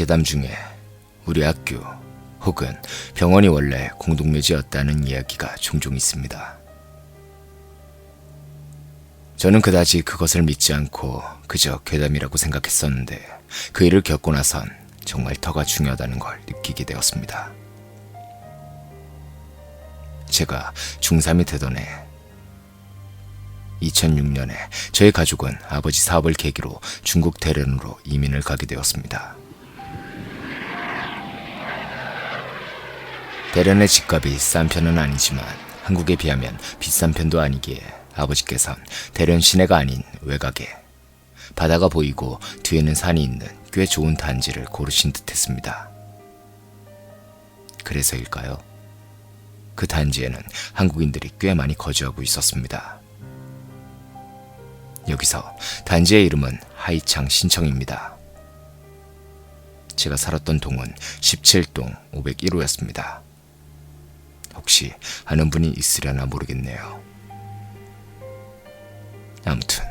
괴담 중에 우리 학교 혹은 병원이 원래 공동묘지였다는 이야기가 종종 있습니다. 저는 그다지 그것을 믿지 않고 그저 괴담이라고 생각했었는데 그 일을 겪고 나선 정말 터가 중요하다는 걸 느끼게 되었습니다. 제가 중3이 되던 해 2006년에 저희 가족은 아버지 사업을 계기로 중국 대련으로 이민을 가게 되었습니다. 대련의 집값이 싼 편은 아니지만 한국에 비하면 비싼 편도 아니기에 아버지께선 대련 시내가 아닌 외곽에 바다가 보이고 뒤에는 산이 있는 꽤 좋은 단지를 고르신 듯 했습니다. 그래서일까요? 그 단지에는 한국인들이 꽤 많이 거주하고 있었습니다. 여기서 단지의 이름은 하이창 신청입니다. 제가 살았던 동은 17동 501호였습니다. 혹시 아는 분이 있으려나 모르겠네요. 아무튼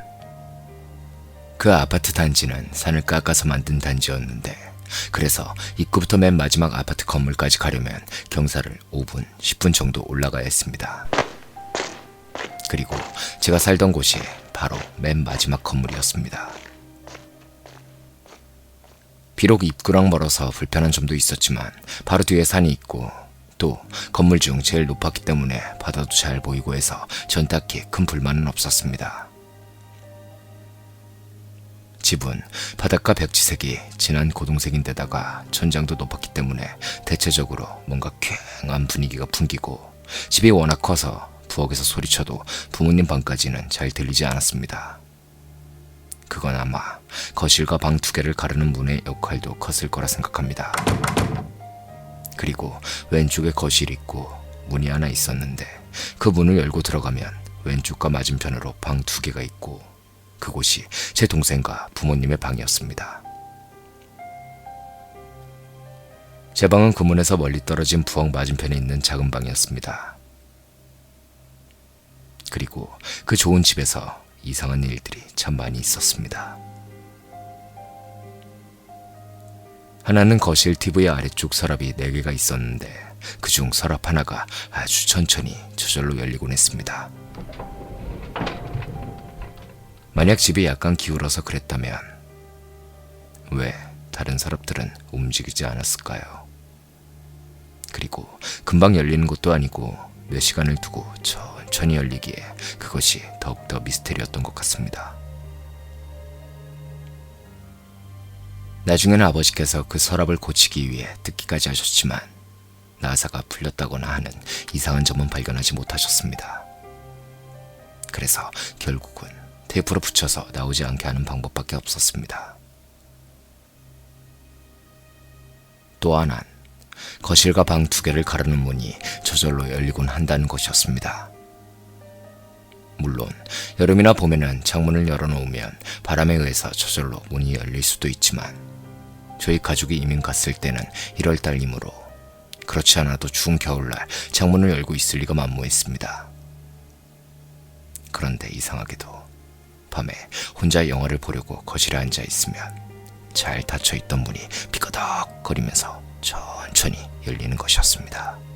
그 아파트 단지는 산을 깎아서 만든 단지였는데 그래서 입구부터 맨 마지막 아파트 건물까지 가려면 경사를 5분, 10분 정도 올라가야 했습니다. 그리고 제가 살던 곳이 바로 맨 마지막 건물이었습니다. 비록 입구랑 멀어서 불편한 점도 있었지만 바로 뒤에 산이 있고 또 건물 중 제일 높았기 때문에 바다도 잘 보이고 해서 전 딱히 큰 불만은 없었습니다. 집은 바닷가 벽지색이 진한 고동색인데다가 천장도 높았기 때문에 대체적으로 뭔가 쾌한 분위기가 풍기고 집이 워낙 커서 부엌에서 소리쳐도 부모님 방까지는 잘 들리지 않았습니다. 그건 아마 거실과 방 두 개를 가르는 문의 역할도 컸을 거라 생각합니다. 그리고 왼쪽에 거실이 있고 문이 하나 있었는데 그 문을 열고 들어가면 왼쪽과 맞은편으로 방 두 개가 있고 그곳이 제 동생과 부모님의 방이었습니다. 제 방은 그 문에서 멀리 떨어진 부엌 맞은편에 있는 작은 방이었습니다. 그리고 그 좋은 집에서 이상한 일들이 참 많이 있었습니다. 하나는 거실 TV 아래쪽 서랍이 4개가 있었는데 그중 서랍 하나가 아주 천천히 저절로 열리곤 했습니다. 만약 집이 약간 기울어서 그랬다면 왜 다른 서랍들은 움직이지 않았을까요? 그리고 금방 열리는 것도 아니고 몇 시간을 두고 천천히 열리기에 그것이 더욱더 미스테리였던 것 같습니다. 나중에는 아버지께서 그 서랍을 고치기 위해 듣기까지 하셨지만 나사가 풀렸다거나 하는 이상한 점은 발견하지 못하셨습니다. 그래서 결국은 테이프로 붙여서 나오지 않게 하는 방법밖에 없었습니다. 또 하나는 거실과 방 두 개를 가르는 문이 저절로 열리곤 한다는 것이었습니다. 물론 여름이나 봄에는 창문을 열어놓으면 바람에 의해서 저절로 문이 열릴 수도 있지만 저희 가족이 이민 갔을 때는 1월 달이므로 그렇지 않아도 추운 겨울날 창문을 열고 있을 리가 만무했습니다. 그런데 이상하게도 밤에 혼자 영화를 보려고 거실에 앉아 있으면 잘 닫혀 있던 문이 비거덕거리면서 천천히 열리는 것이었습니다.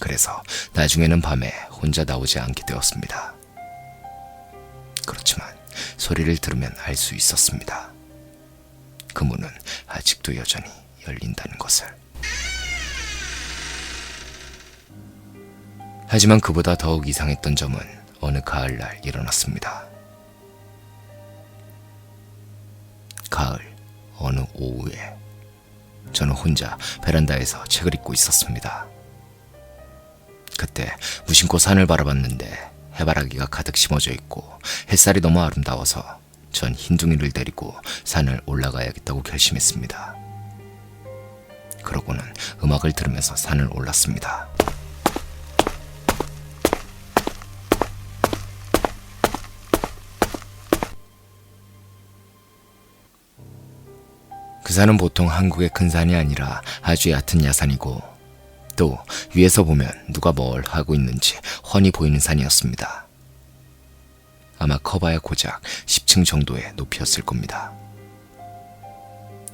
그래서 나중에는 밤에 혼자 나오지 않게 되었습니다. 그렇지만 소리를 들으면 알 수 있었습니다. 그 문은 아직도 여전히 열린다는 것을. 하지만 그보다 더욱 이상했던 점은 어느 가을날 일어났습니다. 가을 어느 오후에 저는 혼자 베란다에서 책을 읽고 있었습니다. 그때 무심코 산을 바라봤는데 해바라기가 가득 심어져 있고 햇살이 너무 아름다워서 전 흰둥이를 데리고 산을 올라가야겠다고 결심했습니다. 그러고는 음악을 들으면서 산을 올랐습니다. 그 산은 보통 한국의 큰 산이 아니라 아주 얕은 야산이고 또 위에서 보면 누가 뭘 하고 있는지 훤히 보이는 산이었습니다. 아마 커봐야 고작 10층 정도의 높이였을 겁니다.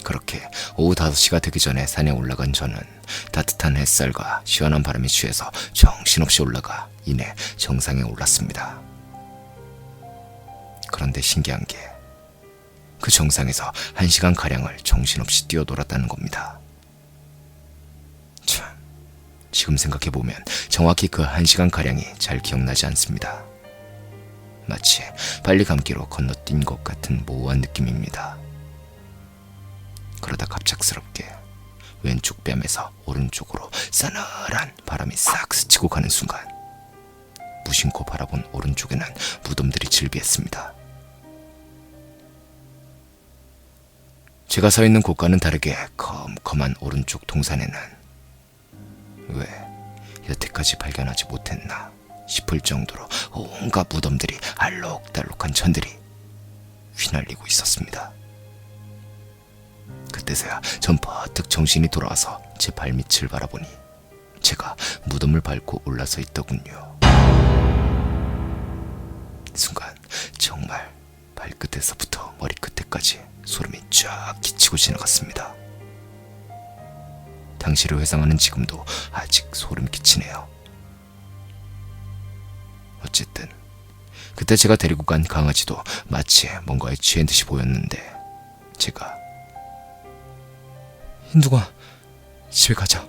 그렇게 오후 5시가 되기 전에 산에 올라간 저는 따뜻한 햇살과 시원한 바람에 취해서 정신없이 올라가 이내 정상에 올랐습니다. 그런데 신기한 게 그 정상에서 한 시간 가량을 정신없이 뛰어놀았다는 겁니다. 참, 지금 생각해 보면 정확히 그 한 시간 가량이 잘 기억나지 않습니다. 마치 빨리 감기로 건너뛴 것 같은 모호한 느낌입니다. 그러다 갑작스럽게 왼쪽 뺨에서 오른쪽으로 싸늘한 바람이 싹 스치고 가는 순간 무심코 바라본 오른쪽에는 무덤들이 질비했습니다. 제가 서 있는 곳과는 다르게 컴컴한 오른쪽 동산에는 왜 여태까지 발견하지 못했나 싶을 정도로 온갖 무덤들이 알록달록한 천들이 휘날리고 있었습니다. 그때서야 전 버뜩 정신이 돌아와서 제 발밑을 바라보니 제가 무덤을 밟고 올라서 있더군요. 순간 정말 발끝에서부터 머리끝에까지 소름이 쫙 끼치고 지나갔습니다. 당시를 회상하는 지금도 아직 소름 끼치네요. 어쨌든 그때 제가 데리고 간 강아지도 마치 뭔가에 취한 듯이 보였는데 제가 힌두가 집에 가자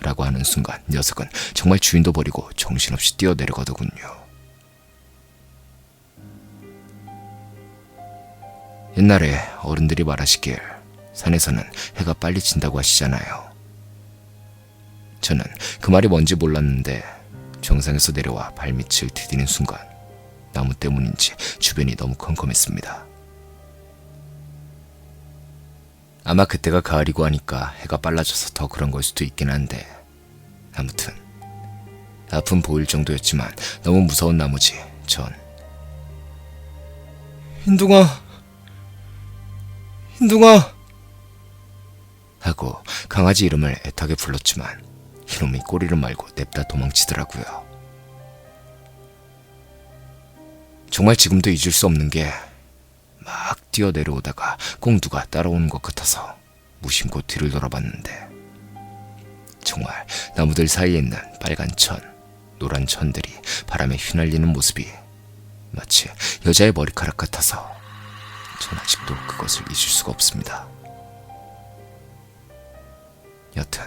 라고 하는 순간 녀석은 정말 주인도 버리고 정신없이 뛰어내려가더군요. 옛날에 어른들이 말하시길 산에서는 해가 빨리 진다고 하시잖아요. 저는 그 말이 뭔지 몰랐는데 정상에서 내려와 발밑을 디디는 순간 나무 때문인지 주변이 너무 컴컴했습니다. 아마 그때가 가을이고 하니까 해가 빨라져서 더 그런 걸 수도 있긴 한데 아무튼 아픔 보일 정도였지만 너무 무서운 나머지 전 힌둥아 힌둥아 하고 강아지 이름을 애타게 불렀지만 이놈이 꼬리를 말고 냅다 도망치더라고요. 정말 지금도 잊을 수 없는 게 막 뛰어 내려오다가 꼭 누가 따라오는 것 같아서 무심코 뒤를 돌아봤는데 정말 나무들 사이에 있는 빨간 천, 노란 천들이 바람에 휘날리는 모습이 마치 여자의 머리카락 같아서 전 아직도 그것을 잊을 수가 없습니다. 여튼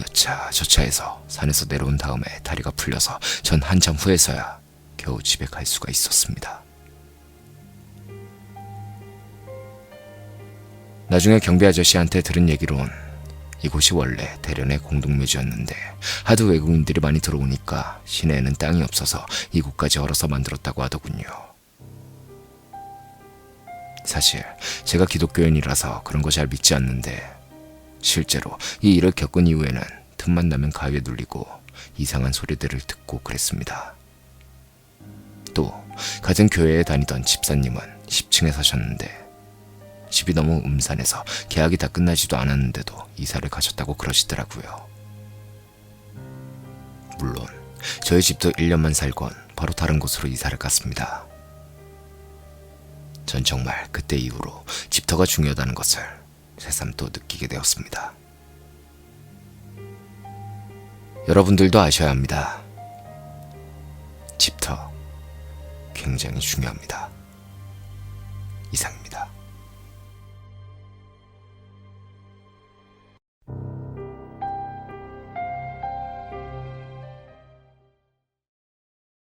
여차 저차해서 산에서 내려온 다음에 다리가 풀려서 전 한참 후에서야 겨우 집에 갈 수가 있었습니다. 나중에 경비 아저씨한테 들은 얘기론 이곳이 원래 대련의 공동묘지였는데 하도 외국인들이 많이 들어오니까 시내에는 땅이 없어서 이곳까지 얼어서 만들었다고 하더군요. 사실 제가 기독교인이라서 그런 거 잘 믿지 않는데 실제로 이 일을 겪은 이후에는 틈만 나면 가위에 눌리고 이상한 소리들을 듣고 그랬습니다. 또 같은 교회에 다니던 집사님은 10층에 사셨는데 집이 너무 음산해서 계약이 다 끝나지도 않았는데도 이사를 가셨다고 그러시더라고요. 물론 저희 집도 1년만 살건 바로 다른 곳으로 이사를 갔습니다. 전 정말 그때 이후로 집터가 중요하다는 것을 새삼 또 느끼게 되었습니다. 여러분들도 아셔야 합니다. 집터 굉장히 중요합니다. 이상.